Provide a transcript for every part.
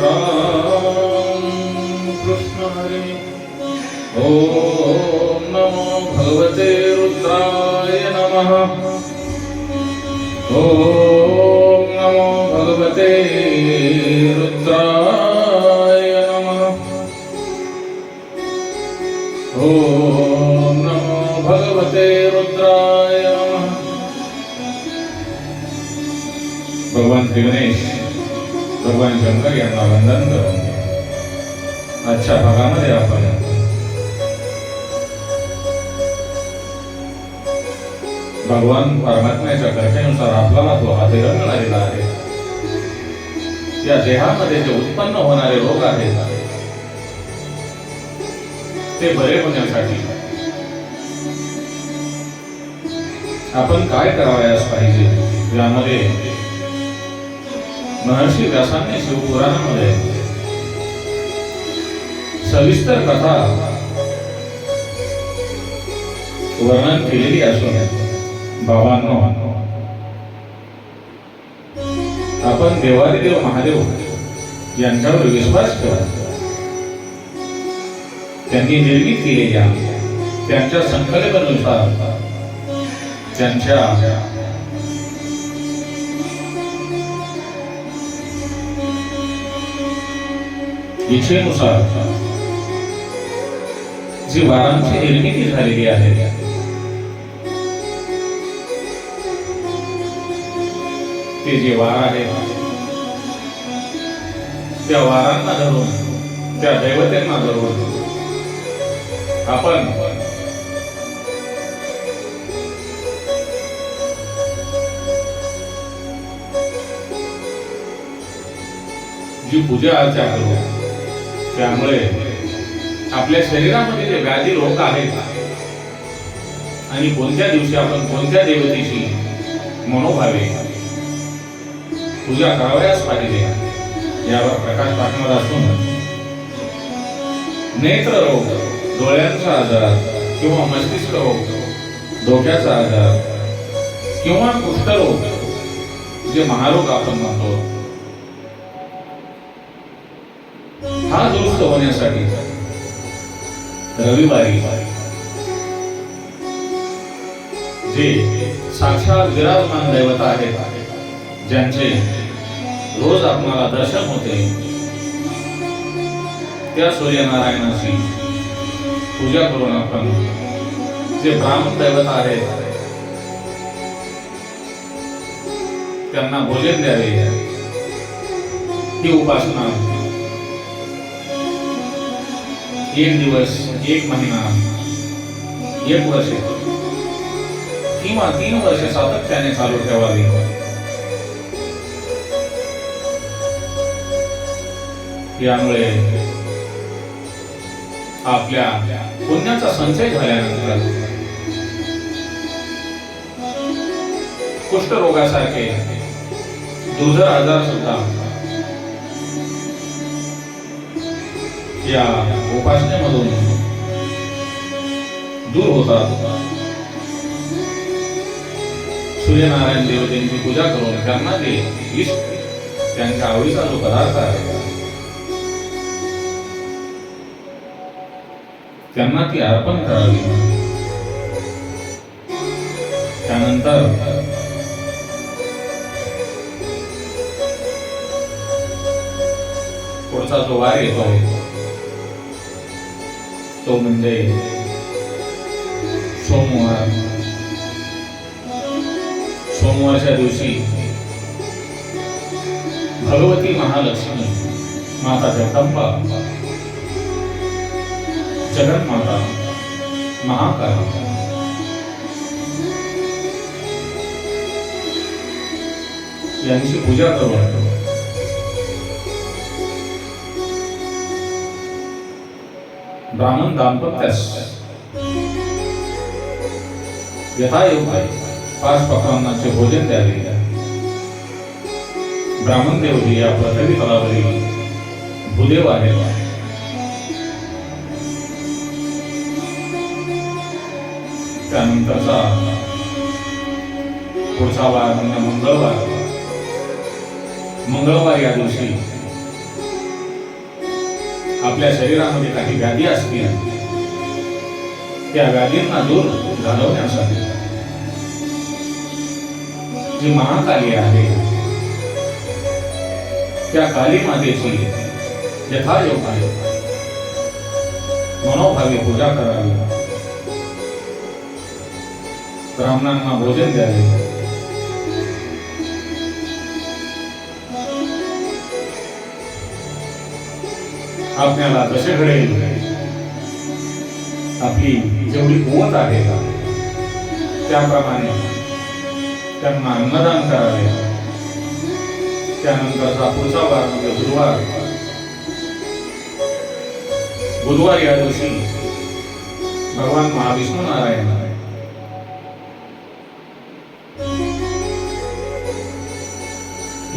राम कृष्ण हरे ॐ नमो भगवते रुद्राय नमः। ॐ नमो भगवते रुद्राय नमः। ॐ नमो भगवते रुद्राय नमः। भगवान श्री गणेश। भगवान शंकर यांना वंदन करून आजच्या भागामध्ये आपण भगवान परमात्म्याच्या कल्पनेनुसार आपल्याला तो हा देह मिळालेला आहे या देहामध्ये जे उत्पन्न होणारे रोग आहेत ते बरे होण्यासाठी आपण काय करावयास पाहिजे यामध्ये महर्षी व्यासाने शिवपुराणामध्ये सविस्तर कथा वर्णन केलेली असून बाबांनो आपण देवादिदेव महादेव यांच्यावर विश्वास ठेवा. त्यांनी निर्मित केलेल्या त्यांच्या संकल्पनुसार त्यांच्या इच्छेनुसार जी वारांची निर्मिती झालेली आहे ते जे वार आहे त्या वारांना धरून त्या दैवतेंना धरून आपण जी पूजा अर्चा करू त्यामुळे आपल्या शरीरामध्ये जे व्याधी रोग आहेत आणि कोणत्या दिवशी आपण कोणत्या देवतेची मनोभावे पूजा करावयास पाहिजे यावर प्रकाश टाकणार असून नेत्र रोग डोळ्यांचा आजार किंवा मस्तिष्क रोग डोक्याचा आजार किंवा कुष्ठरोग जे महारोग आपण म्हणतो हा, दुरुस्त होण्यासाठी रविवारी जे, साक्षात विराजमान दैवत आहेत। ज्यांचे रोज आपणाला दर्शन होते। त्या सूर्यनारायणाची पूजा करून आपण जे ब्राह्मण दैवत आहेत, त्यांना भोजन द्यावे. ही उपासना एक दिवस एक महिना एक वर्ष. किंवा तीन वर्ष सातत्याने चालू ठेवावी. यामुळे आपल्या पुण्याचा संचय झाल्यानंतर कुष्ठरोगासारखे दुर्धर आजार सुद्धा या उपासनेमधून दूर होतात. सूर्यनारायण देवतेंची पूजा करून त्यांना ते इष्ट त्यांच्या आवडीचा जो पदार्थ आहे त्यांना ती अर्पण करावी. त्यानंतर पुढचा जो वार येतो तो म्हणजे सोमवार. सोमवारच्या दिवशी भगवती महालक्ष्मी माता जगदंबा जगन्माता महाकाली. यांची पूजा करून ब्राह्मण दाम्पत्यास. यथायोग्य पाच पक्वांनाचे भोजन द्यावे. ब्राह्मण देवजी या पृथ्वी तलावरील भूदेव आहेत. त्यानंतरचा पुढचा वार म्हणजे मंगळवार. मंगळवार या दिवशी आपल्या शरीरामध्ये काही व्याधी असतील, त्या व्याधींना दूर घालवण्यासाठी जी महाकाली आहे, त्या काली मातेची यथायोगाने मनोभावे पूजा करावी. ब्राह्मणांना भोजन द्यावे. आपल्याला जसे घडेल आपली जेवढी कुवत आहे त्याप्रमाणे त्यांना अन्नदान करावे. त्यानंतरचा पुढचा वार म्हणजे बुधवार. बुधवार या दिवशी भगवान महाविष्णू नारायण.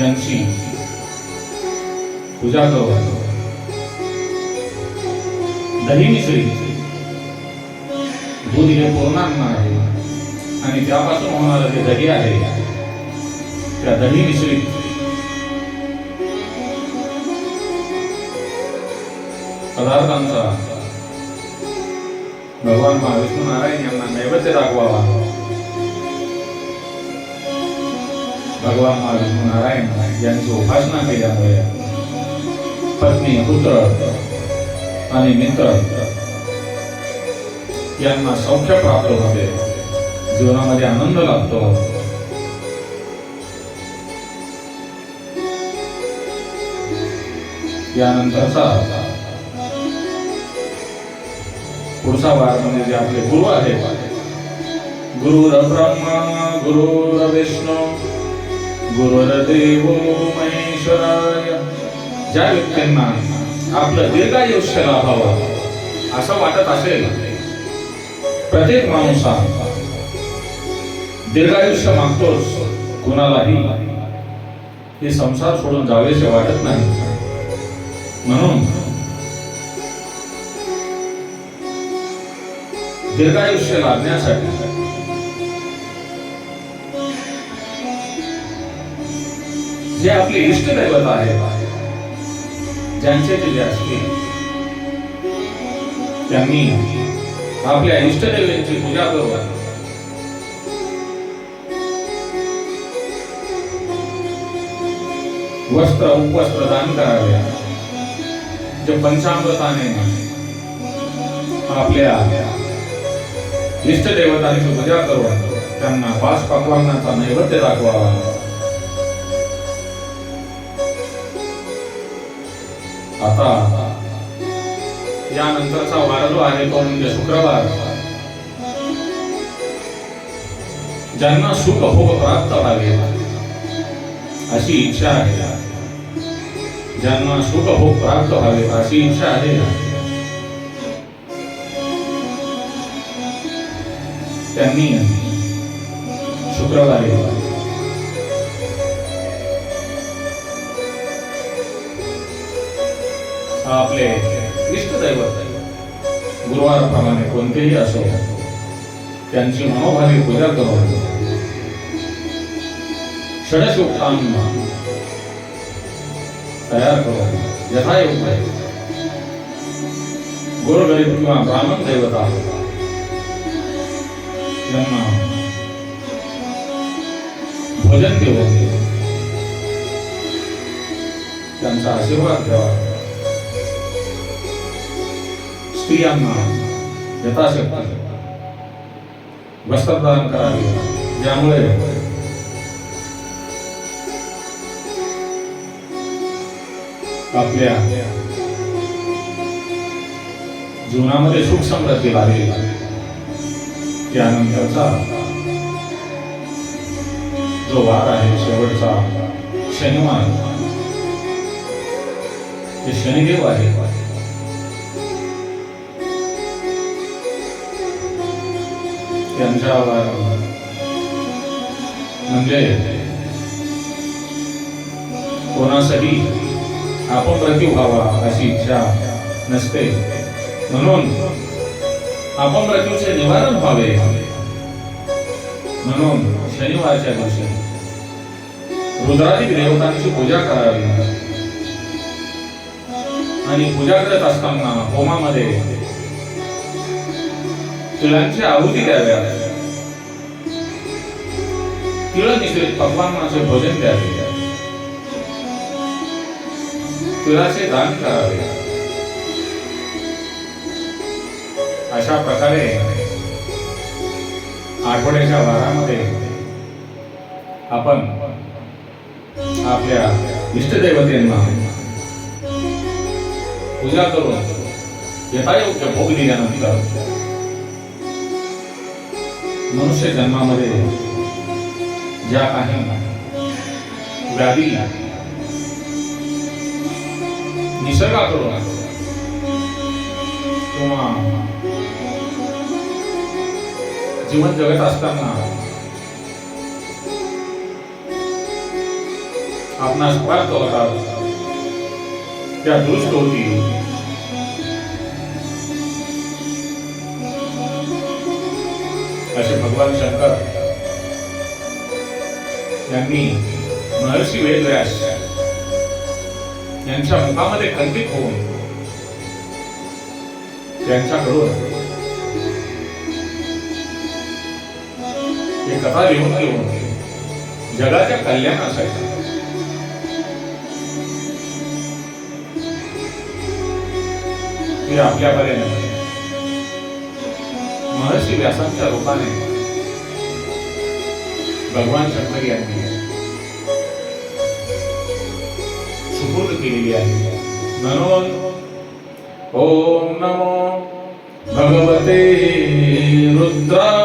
यांची पूजा करू दही मिसळी दूध हे पूर्णान्न आहे. आणि त्यापासून होणारं जे दही आहे त्या दही मिसळीत पदार्थांचा भगवान महाविष्णू नारायण यांना नैवेद्य दाखवावा. भगवान महाविष्णू नारायण यांची उपासना केल्यामुळे पत्नी पुत्र आणि मित्र. यांना सौख्य प्राप्त व्हावे जीवनामध्ये आनंद लागतो यानंतरचा पुढचा वार म्हणजे जे आपले गुरु आहेत. गुरुर ब्रह्मा गुरुर विष्णू गुरुर्देव महेश्वराय. ज्या व्यक्तींना आपलं दीर्घायुष्य लाभावं असं वाटत असेल. प्रत्येक माणूस हा दीर्घायुष्य मागतोच कुणालाही. हे संसार सोडून जावेसे वाटत नाही. म्हणून दीर्घायुष्य लाभण्यासाठी जे आपले इष्टदैवत आहे ज्यांचे दिले असतील त्यांनी आपल्या इष्टदेवांची पूजा करून वस्त्र उपवस्त्र दान करावे. जे पंचामृताने आपल्या इष्टदेवतांची पूजा करून त्यांना पाच पक्वांनाचा नैवेद्य दाखवावा. आता. यानंतरचा वार जो आहे तो म्हणजे शुक्रवार. ज्यांना सुख भोग प्राप्त व्हावे, अशी इच्छा आहे. ज्यांना सुख भोग प्राप्त व्हावे, अशी इच्छा आहे. त्यांनी शुक्रवारी आपले इष्टदैवत गुरुवारप्रमाणे कोणतेही असो त्यांची मनोभावी पूजा करून षडशोक्तांना तयार करून गुरु गोरगरीब किंवा ब्राह्मण देवता. यांना भोजन देऊन त्यांचा आशीर्वाद द्यावा. स्त्रियांना यथाशक्ती वस्त्रदान करावे ज्यामुळे आपल्या जीवनामध्ये सुख समृद्धी लाभेल त्यानंतरचा जो वार आहे शेवटचा शनिवार शनिदेव आहे त्यांच्यावर म्हणजे कोणासाठी आपण मृत्यू व्हावा अशी इच्छा नसते. म्हणून आपण मृत्यूचे निवारण व्हावे. म्हणून शनिवारच्या दिवशी रुद्राधिक देवतांची पूजा करावी. आणि पूजा करत असताना होमामध्ये तिळांची आहुती द्याव्या तिळ मिश्रित पक्वांनाचे भोजन द्यावे तिळाचे दान करावे अशा प्रकारे आठवड्याच्या वारामध्ये आपण आपल्या इष्टदैवतेंना पूजा करून यथायोग्य भोग दिल्यानंतर मनुष्य जन्मामध्ये ज्या काही व्याधी निसर्गाकडून किंवा जीवन जगत असताना आपणास प्राप्त होतात त्या दुरुस्त होती भगवान शंकर यांनी महर्षी वेदव्यास यांच्या मुखामध्ये कल्पित होऊन त्यांच्याकडून हे कथा लिहून लिहून जगाच्या कल्याणासाठी ती आपल्यापर्यंत. महर्षी व्यासांच्या रूपाने भगवान शंकर यांनी सुपूर्द केलेली आहे म्हणून ओम नमो भगवते रुद्राय